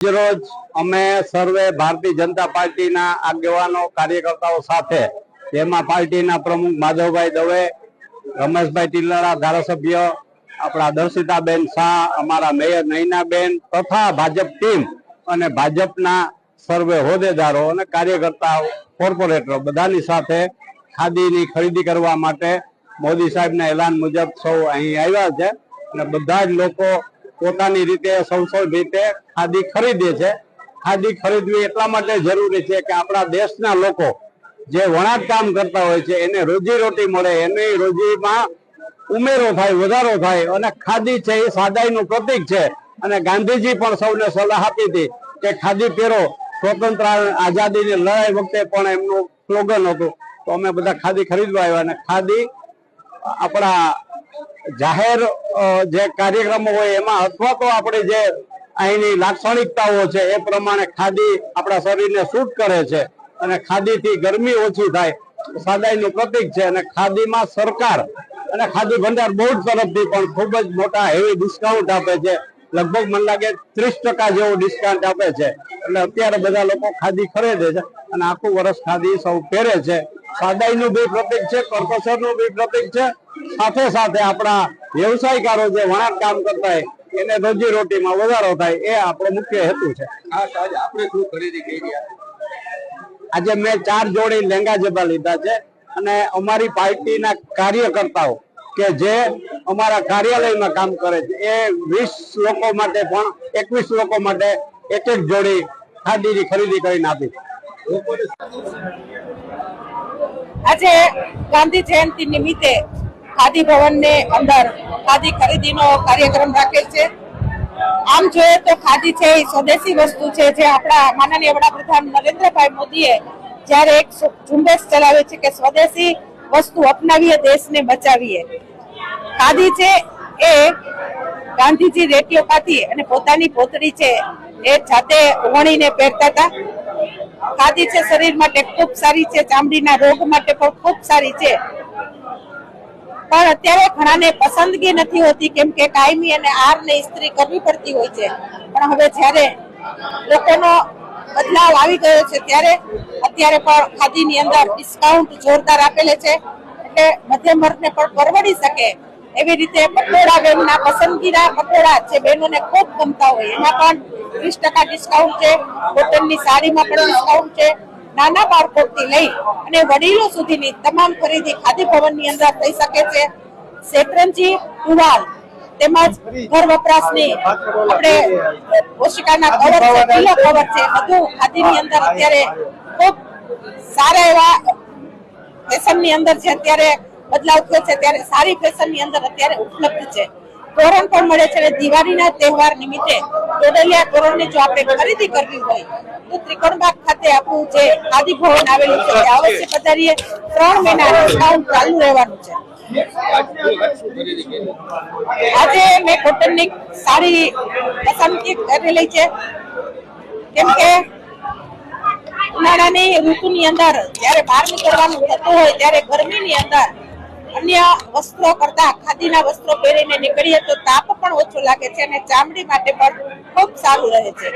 રોજ અમે સર્વે ભારતીય જનતા પાર્ટીના આગેવાનો, કાર્યકર્તાઓ સાથે, જેમાં પાર્ટીના પ્રમુખ માધવભાઈ દવે, રમેશભાઈ ટિલ્લરા ધારાસભ્ય, આપણા દર્શિતાબેન શાહ, અમારા મેયર નૈનાબેન તથા ભાજપ ટીમ અને ભાજપના સર્વે હોદ્દેદારો અને કાર્યકર્તાઓ, કોર્પોરેટરો બધાની સાથે ખાદીની ખરીદી કરવા માટે મોદી સાહેબના એલાન મુજબ સૌ અહીં આવ્યા છે. અને બધા જ લોકો પોતાની રીતે સૌ સૌ રીતે ખાદી ખરીદે છે. ખાદી ખરીદવી એટલા માટે જરૂરી છે કે આપણા દેશના લોકો જે વણાટ કામ કરતા હોય છે, એને રોજી રોટી મળે, એની રોજીમાં ઉમેરો થાય, વધારો થાય અને ખાદી છે એ સાદાઈનું પ્રતીક છે. અને ગાંધીજી પણ સૌને સલાહ આપી હતી કે ખાદી પહેરો. સ્વતંત્ર આઝાદીની લડાઈ વખતે પણ એમનું સ્લોગન હતું. તો અમે બધા ખાદી ખરીદવા આવ્યા અને ખાદી આપણા જાહેર જે કાર્યક્રમો હોય એમાં અથવા તો આપણે જે અહીંની લાક્ષણિકતાઓ છે એ પ્રમાણે ખાદી આપણા શરીરને સૂટ કરે છે અને ખાદીથી ગરમી ઓછી થાય, સાદાઈનું પ્રતીક છે અને ખાદીમાં સરકાર અને ખાદી ભંડાર બોર્ડ તરફથી પણ ખૂબ જ મોટા હેવી ડિસ્કાઉન્ટ આપે છે. લગભગ મને લાગે ત્રીસ ટકા જેવું ડિસ્કાઉન્ટ આપે છે. એટલે અત્યારે બધા લોકો ખાદી ખરીદે છે અને આખું વર્ષ ખાદી સૌ પહેરે છે. સાદાઈનું બી પ્રતિક છે કરકસરનું બી પ્રતિક છે. સાથે સાથે આપણા વ્યવસાયકારો જે વણાટ કામ કરતા હોય એને રોજી રોટીમાં વધારો થાય એ આપણો મુખ્ય હેતુ છે. આપણે શું ખરીદી કરી આજે મેં ચાર જોડી લેંગા જબા લીધા છે અને અમારી પાર્ટીના કાર્યકર્તાઓ કે જે અમારા કાર્યાલયમાં કામ કરે છે એ વીસ લોકો માટે પણ એકવીસ લોકો માટે એક એક જોડી ખાદીની ખરીદી કરીને આપી આજે ગાંધી જયંતિ નિમિત્તે ખાદી ભવન ને અંદર ખાદી ખરીદીનો કાર્યક્રમ રાખેલ છે. આમ જોઈએ તો ખાદી છે એ સ્વદેશી વસ્તુ છે જે આપણા માનનીય વડાપ્રધાન નરેન્દ્રભાઈ મોદીએ જ્યારે એક ઝુંબેશ ચલાવે છે કે સ્વદેશી વસ્તુ અપનાવીએ, દેશને બચાવીએ. ખાદી છે એ ગાંધીજી રેટિયોપાથી અને પોતાની પોતરી છે એ જાતે વણીને પહેરતા હતા. ખાદી છે, શરીર માટે ખૂબ સારી છે, ચામડીના રોગ માટે પણ ખૂબ સારી છે. પણ અત્યારે ઘણાને પસંદગી નથી હોતી, કેમ કે કાયમી અને આર ને ઇસ્ત્રી કરવી પડતી હોય છે. પણ હવે જ્યારે લોકોનો બદલાવ આવી ગયો છે, ત્યારે અત્યારે પણ ખાદીની અંદર ડિસ્કાઉન્ટ જોરદાર આપેલે છે. એટલે મધ્યમ વર્ગને પણ પરવડી શકે. એવી રીતે પટોળા બેનના પસંદગીના પટોળા જે બહેનોને ખૂબ ગમતા હોય. એમાં પણ વીસ ટકા ડિસ્કાઉન્ટ છે કોટનની સાડીમાં પણ ડિસ્કાઉન્ટ છે. નાના બાળકોથી લઈ અને વડીલો સુધીની તમામ ખરીદી ખાદી ભવનની અંદર થઈ શકે છે. શેતરંજી ટુવાલ તેમજ ઘર વપરાશની આપણે પોષિકાના કવર છે કિલો કવર છે. બધું ખાદીની અંદર અત્યારે ખૂબ સારા એવા ફેશનની અંદર છે અત્યારે બદલાવ થયો છે, ત્યારે સારી ફેશનની અંદર અત્યારે ઉપલબ્ધ છે. તોરણ પણ મળે છે અને દિવાળીના તહેવાર નિમિત્તે તોડલિયા તોરણની જો આપણે ખરીદી કરવી હોય, તો ત્રિકોણબાગ ખાતે આપણું જે આદિ ભવન આવેલું છે તે અવશ્ય પધારીએ. ત્રણ મહિના ડિસ્કાઉન્ટ ચાલુ રહેવાનું છે. આજે મેં કોટનની સારી પસંદગી કરેલી છે. કેમ કે ઉનાળાની ઋતુની અંદર જ્યારે બહાર નીકળવાનું થતું હોય, ત્યારે ગરમીની અંદર અન્ય વસ્ત્રો કરતા ખાદીના વસ્ત્રો પહેરીને નીકળીએ તો તાપ પણ ઓછો લાગે છે અને ચામડી માટે પણ ખૂબ સારું રહે છે.